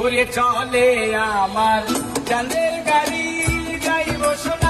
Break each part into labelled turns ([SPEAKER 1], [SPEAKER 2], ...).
[SPEAKER 1] ঘুরে চলে আমার। চাঁদের গাড়ি যাইব সোনা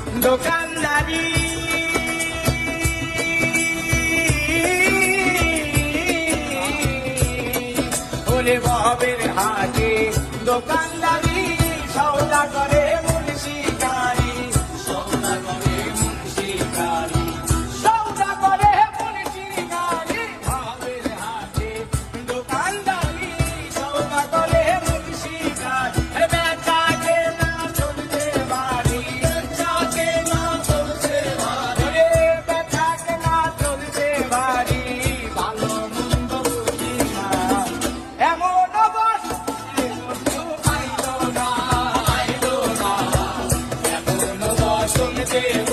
[SPEAKER 1] দোকানদারি ওরে বহবের হাটে দোকানদারি সৌদা করে yeah. it.